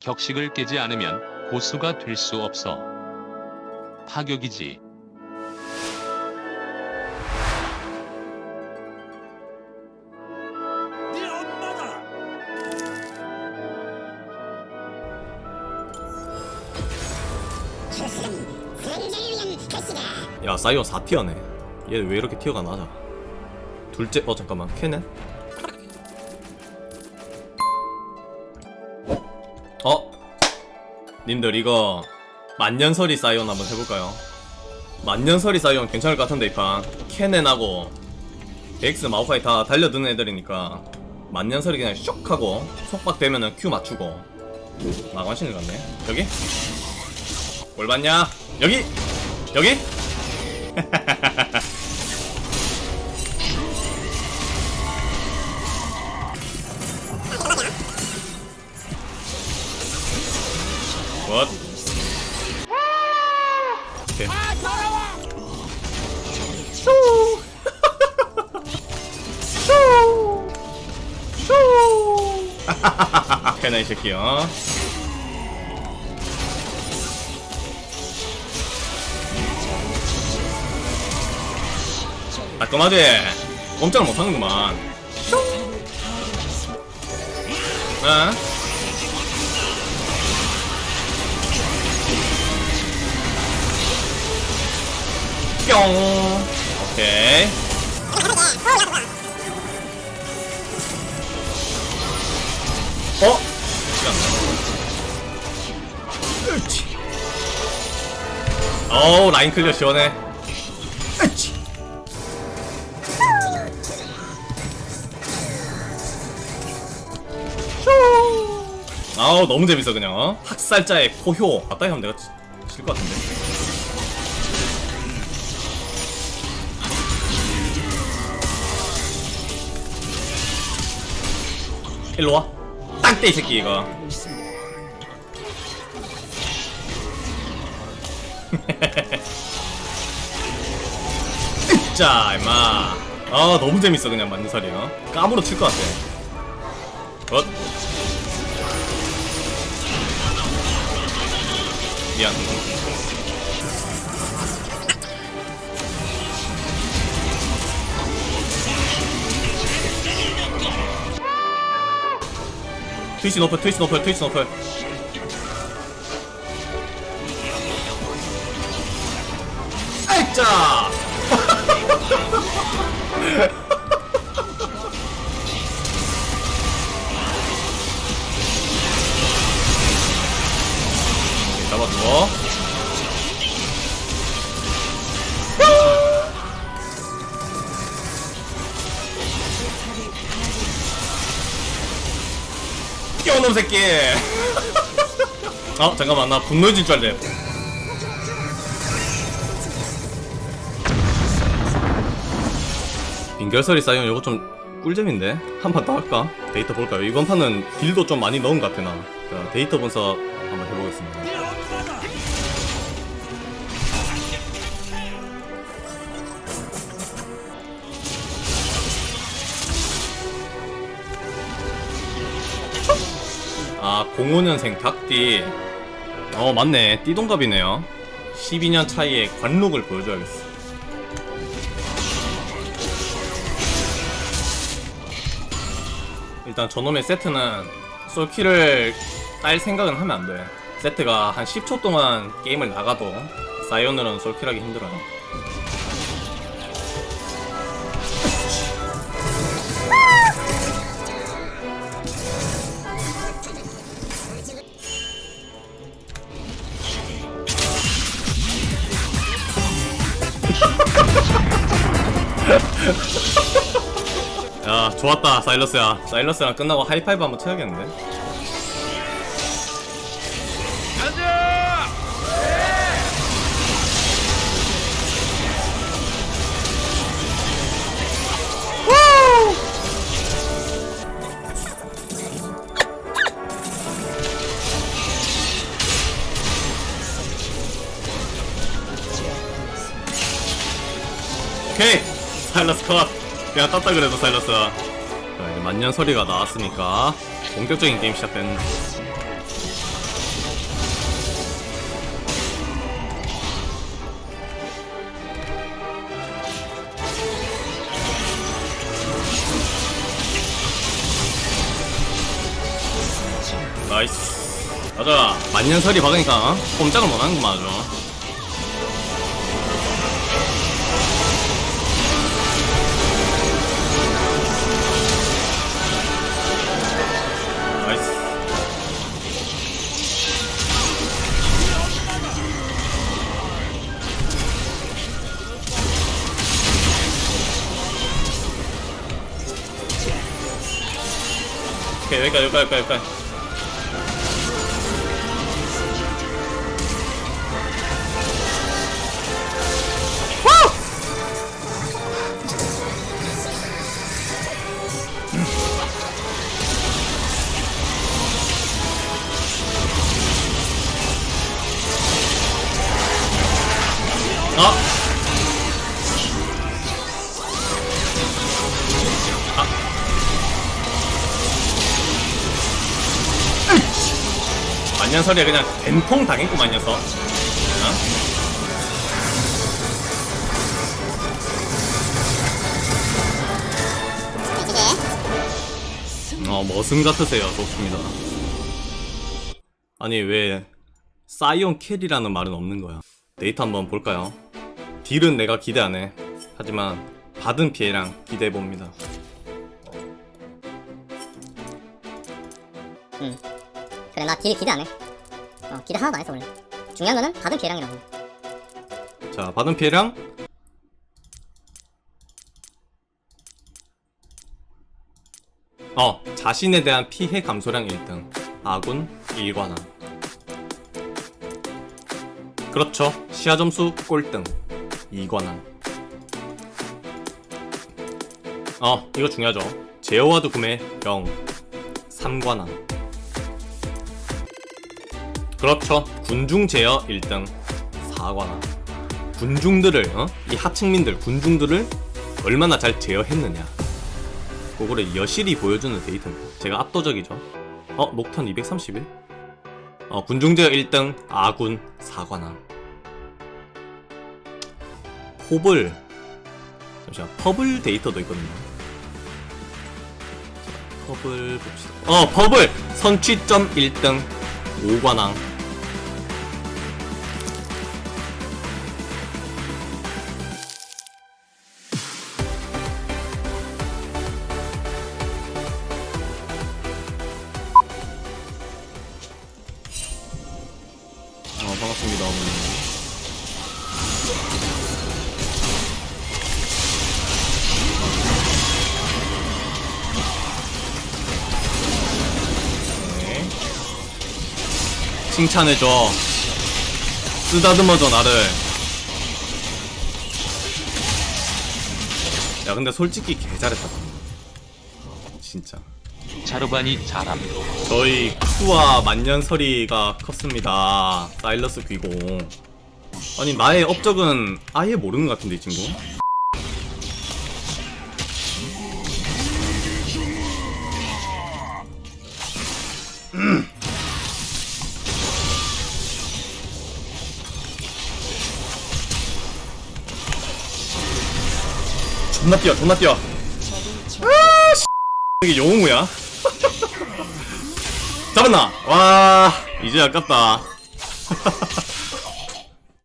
격식을 깨지 않으면 고수가 될 수 없어. 파격이지. 네 엄마다. 야 사이온 4티어네 얘 왜 이렇게 티어가 낮아 둘째 어 잠깐만 캐넨 님들 이거 만년설이 사이온 한번 해볼까요? 만년설이 사이온 괜찮을 것 같은데 이판 캐넨하고 엑스 마우카이 다 달려드는 애들이니까 만년설이 그냥 쇽 하고 속박 되면은 Q 맞추고 마관신을 갔네 여기? 뭘 봤냐? 여기! 여기? 뭐? 오케이. 쇼! 쇼! 쇼! 캐나 이 새끼 어? 깔끔하지? 꼼짝 못하는구만 쇼! 뿅. 오케이. 어? 어우 라인 클리어 시원해. 아우 너무 재밌어 그냥. 어? 학살자의 포효. 맞다이 하면 내가 질 것 같은데 일로 와. 딱대 이 새끼 이거. 자, 임마. 아, 너무 재밌어 그냥 맞는 살이야. 까무로 칠것 같아. 엇. 미안. 트위치 노플, 트위치 노플, 트위치 노플. 아이짜! 잡아줘. 끼 놈 새끼. 어 잠깐만 나 분노해질 줄 알래. 빙결설이 쌓이면 이거 좀 꿀잼인데 한 판 더 할까? 데이터 볼까요? 이번 판은 딜도 좀 많이 넣은 것 같아 나. 자, 데이터 분석 05년생 닭띠. 어 맞네 띠동갑이네요. 12년 차이의 관록을 보여줘야겠어. 일단 저놈의 세트는 솔키를 딸 생각은 하면 안 돼. 세트가 한 10초 동안 게임을 나가도 사이오늘은 솔킬하기 힘들어요. 좋았다 사일러스야. 사일러스랑 끝나고 하이파이브 한번 쳐야겠는데. 오케이! 사일러스 컷. 그냥 땄다 그래도 사일러스 만년 소리가 나왔으니까 본격적인 게임 시작되는 나이스. 맞아 만년설이 박으니까 꼼짝을 못하는구만 아주. 오케이 여기까지 여기까지 여기까지 아! 만년설이야 그냥 된통 당했구만 녀석 어? 어 머슴 같으세요 좋습니다 아니 왜 사이온 캐리라는 말은 없는 거야 데이터 한번 볼까요? 딜은 내가 기대 안 해. 하지만 받은 피해랑 기대해 봅니다. 응. 그래 나 딜 기대 안 해. 어 기대 하나도 안 했어 원래. 중요한 거는 받은 피해량이라고. 자, 받은 피해량 어, 자신에 대한 피해 감소량 1등. 아군 1관왕. 그렇죠. 시야 점수 꼴등. 2관왕. 어, 이거 중요하죠. 제어와드 구매 0. 3관왕. 그렇죠. 군중 제어 1등. 4관왕. 군중들을 어? 이 하층민들 군중들을 얼마나 잘 제어했느냐 그거를 여실히 보여주는 데이터입니다 제가 압도적이죠 어? 녹턴 231? 어 군중 제어 1등 아군 4관왕 포블 잠시만 퍼블 데이터도 있거든요 자, 퍼블 봅시다 어 퍼블 선취점 1등 5관왕 칭찬해줘. 쓰다듬어줘, 나를. 야, 근데 솔직히 개 잘했다. 진짜. 자르반이 잘함. 저희 쿠와 만년설이가 컸습니다. 사일러스 귀공. 아니 나의 업적은 아예 모르는 것 같은데 이 친구. 존나 뛰어, 존나 뛰어. 아, 씨. 이게 영웅우야? 잡았나? 와 이제 아깝다